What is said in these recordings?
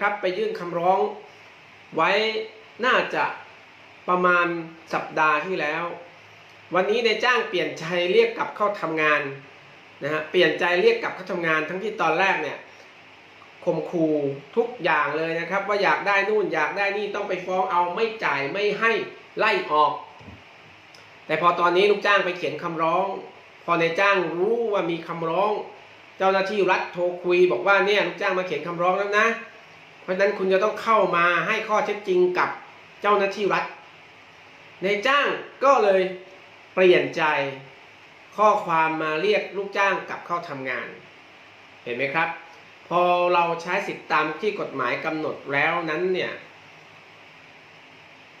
ครับไปยื่นคำร้องไว้น่าจะประมาณสัปดาห์ที่แล้ว วันนี้ในจ้างเปลี่ยนใจเรียกกลับเข้าทำงานนะฮะเปลี่ยนใจเรียกกลับเข้าทำงาน ทั้งที่ตอนแรกเนี่ยข่มขู่ทุกอย่างเลยนะครับ ว่าอยากได้นู่นอยากได้นี่ต้องไปฟ้องเอาไม่จ่ายไม่ให้ไล่ออก แต่พอตอนนี้ลูกจ้างไปเขียนคำร้อง พอในจ้างรู้ว่ามีคำร้อง เจ้าหน้าที่รัฐโทรคุยบอกว่าเนี่ยลูกจ้างมาเขียนคำร้องแล้วนะ เพราะฉะนั้นคุณจะต้องเข้ามาให้ข้อเท็จจริงกับเจ้าหน้าที่รัฐในจ้างก็เลยเปลี่ยนใจข้อความมาเรียกลูกจ้างกลับเข้าทำงาน เห็นไหมครับ พอเราใช้สิทธิตามที่กฎหมายกำหนดแล้วนั้นเนี่ย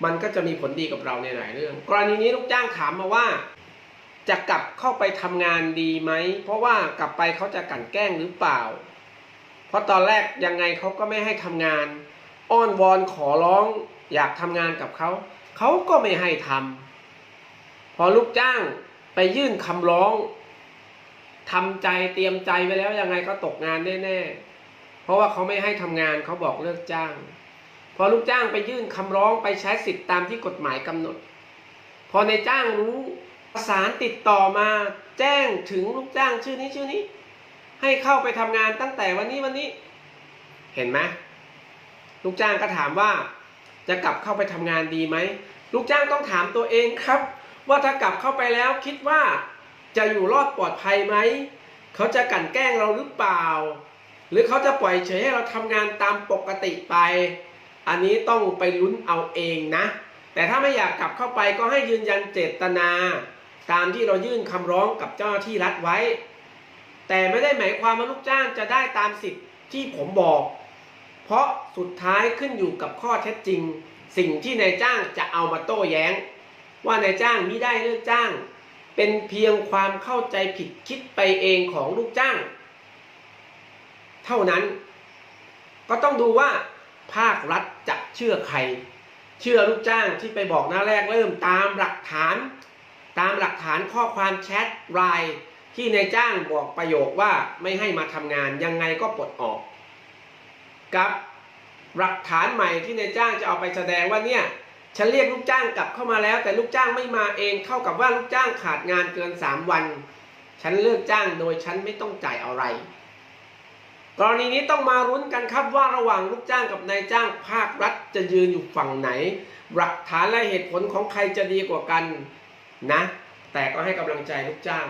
มันก็จะมีผลดีกับเราในหลายเรื่อง กรณีนี้ลูกจ้างถามมาว่า จะกลับเข้าไปทำงานดีไหม เพราะว่ากลับไปเขาจะกลั่นแกล้งหรือเปล่า ราะตอนแรกยังไงเขาก็ไม่ให้ทำงาน อ้อนวอนขอร้องอยากทำงานกับเขาเขาก็ไม่ให้ทำพอลูกจ้างไปยื่นคำร้องทำใจเตรียมใจไว้แล้วยังไงก็ตกงานแน่ๆเพราะว่าเขาไม่ให้ทำงานเขาบอกเลิกจ้าง พอลูกจ้างไปยื่นคำร้องไปใช้สิทธิ์ตามที่กฎหมายกำหนด พอในจ้างรู้ประสานติดต่อมาแจ้งถึงลูกจ้างชื่อนี้ชื่อนี้ ให้เข้าไปทำงานตั้งแต่วันนี้วันนี้ เห็นไหมลูกจ้างก็ถามว่า จะกลับเข้าไปทำงานดีไหมลูกจ้างต้องถามตัวเองครับ ว่าถ้ากลับเข้าไปแล้วคิดว่า จะอยู่รอดปลอดภัยไหมเขาจะกลั่นแกล้งเราหรือเปล่า หรือเขาจะปล่อยเฉยให้เราทำงานตามปกติไป อันนี้ต้องไปลุ้นเอาเองนะ แต่ถ้าไม่อยากกลับเข้าไปก็ให้ยืนยันเจตนา ตามที่เรายื่นคำร้องกับเจ้าหน้าที่รัฐไว้ แต่ไม่ได้หมายความว่าลูกจ้างจะได้ตามสิทธิ์ที่ผมบอก เพราะสุดท้ายขึ้นอยู่กับข้อเท็จจริง สิ่งที่นายจ้างจะเอามาโต้แย้ง ว่านายจ้างมิได้เลิกจ้าง เป็นเพียงความเข้าใจผิดคิดไปเองของลูกจ้าง เท่านั้น ก็ต้องดูว่า ภาครัฐจะเชื่อใคร เชื่อลูกจ้างที่ไปบอกหน้าแรกเริ่มตามหลักฐาน ตามหลักฐานข้อความแชทไลน์ ที่นายจ้างบอกประโยคว่าไม่ให้มาทำงานยังไงก็ปลดออก กับหลักฐานใหม่ที่นายจ้างจะเอาไปแสดงว่าเนี่ยฉันเรียกลูกจ้างกลับเข้ามาแล้ว แต่ลูกจ้างไม่มาเองเท่ากับว่าลูกจ้างขาดงานเกิน 3 วัน ฉันเลิกจ้างโดยฉันไม่ต้องจ่ายอะไรกรณีนี้ต้องมารุ้นกันครับว่าระหว่างลูกจ้างกับนายจ้างภาครัฐจะยืนอยู่ฝั่งไหน หลักฐานและเหตุผลของใครจะดีกว่ากันนะ แต่ก็ให้กำลังใจลูกจ้าง